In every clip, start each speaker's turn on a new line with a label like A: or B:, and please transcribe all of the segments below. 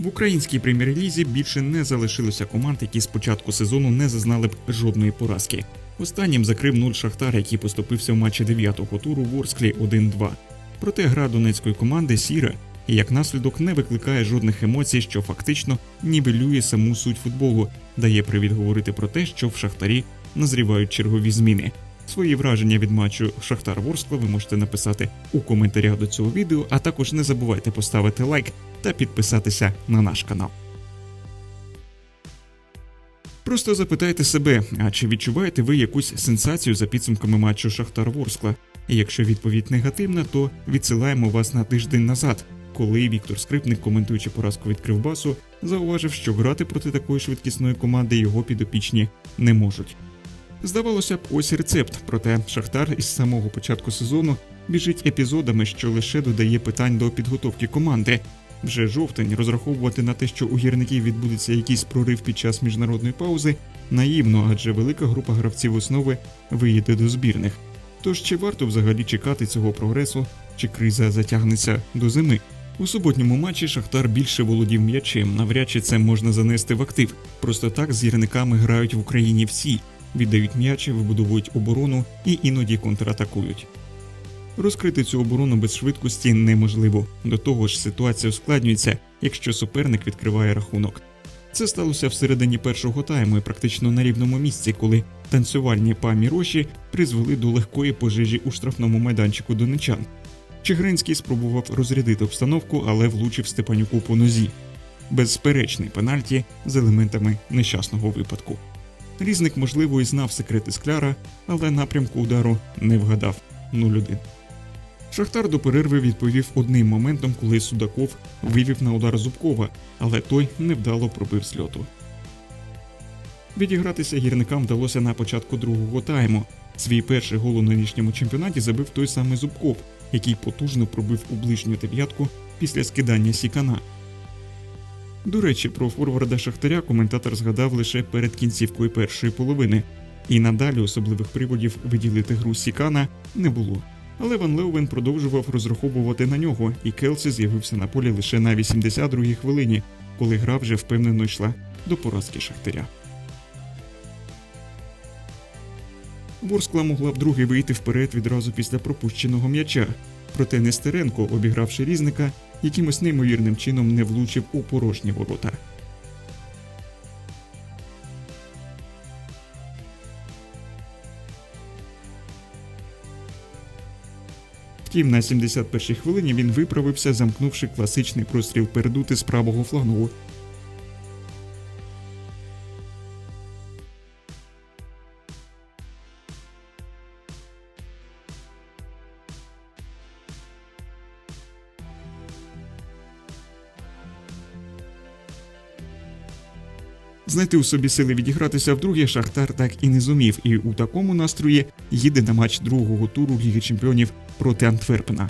A: В українській прем'єр-лізі більше не залишилося команд, які з початку сезону не зазнали б жодної поразки. Останнім закрив 0 Шахтар, який поступився в матчі 9-го туру в Орсклі 1-2. Проте гра донецької команди сіра і як наслідок не викликає жодних емоцій, що фактично нівелює саму суть футболу, дає привід говорити про те, що в Шахтарі назрівають чергові зміни. Свої враження від матчу Шахтар Ворскла ви можете написати у коментарях до цього відео, а також не забувайте поставити лайк та підписатися на наш канал. Просто запитайте себе, а чи відчуваєте ви якусь сенсацію за підсумками матчу Шахтар Ворскла? І якщо відповідь негативна, то відсилаємо вас на тиждень назад, коли Віктор Скрипник, коментуючи поразку від Кривбасу, зауважив, що грати проти такої швидкісної команди його підопічні не можуть. Здавалося б, ось рецепт, проте Шахтар із самого початку сезону біжить епізодами, що лише додає питань до підготовки команди. Вже жовтень розраховувати на те, що у гірників відбудеться якийсь прорив під час міжнародної паузи, наївно, адже велика група гравців основи виїде до збірних. Тож чи варто взагалі чекати цього прогресу, чи криза затягнеться до зими? У суботньому матчі Шахтар більше володів м'ячем. Навряд чи це можна занести в актив. Просто так з гірниками грають в Україні всі, віддають м'ячі, вибудовують оборону і іноді контратакують. Розкрити цю оборону без швидкості неможливо. До того ж, ситуація ускладнюється, якщо суперник відкриває рахунок. Це сталося всередині першого тайму і практично на рівному місці, коли танцювальні паміроші призвели до легкої пожежі у штрафному майданчику донечан. Чигринський спробував розрядити обстановку, але влучив Степанюку по нозі. Безперечний пенальті з елементами нещасного випадку. Різник, можливо, і знав секрети скляра, але напрямку удару не вгадав 0-1. Шахтар до перерви відповів одним моментом, коли Судаков вивів на удар Зубкова, але той невдало пробив з. Відігратися гірникам вдалося на початку другого тайму. Свій перший гол у нинішньому чемпіонаті забив той самий Зубков, який потужно пробив у ближню дев'ятку після скидання сікана. До речі, про форварда Шахтаря коментатор згадав лише перед кінцівкою першої половини, і надалі особливих приводів виділити гру Сікана не було. Але Ван Леувен продовжував розраховувати на нього, і Келсі з'явився на полі лише на 82-й хвилині, коли гра вже впевнено йшла до поразки Шахтаря. Ворскла могла б другий вийти вперед відразу після пропущеного м'яча, проте Нестеренко, обігравши різника, якимось неймовірним чином не влучив у порожні ворота. Втім, на 71-й хвилині він виправився, замкнувши класичний простріл передути з правого флангу. Знайти у собі сили відігратися вдруге Шахтар так і не зумів, і у такому настрої їде на матч другого туру Ліги Чемпіонів проти Антверпена.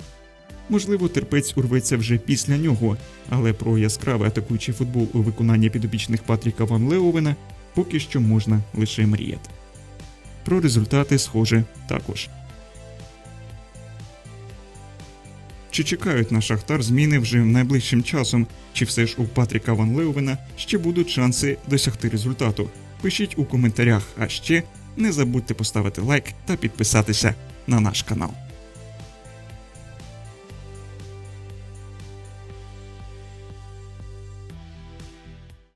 A: Можливо, терпець урветься вже після нього, але про яскравий атакуючий футбол у виконанні підопічних Патріка Ван Леовена поки що можна лише мріяти. Про результати, схоже, також. Чи чекають на Шахтар зміни вже найближчим часом, чи все ж у Патріка Ван Леовена ще будуть шанси досягти результату? Пишіть у коментарях, а ще не забудьте поставити лайк та підписатися на наш канал.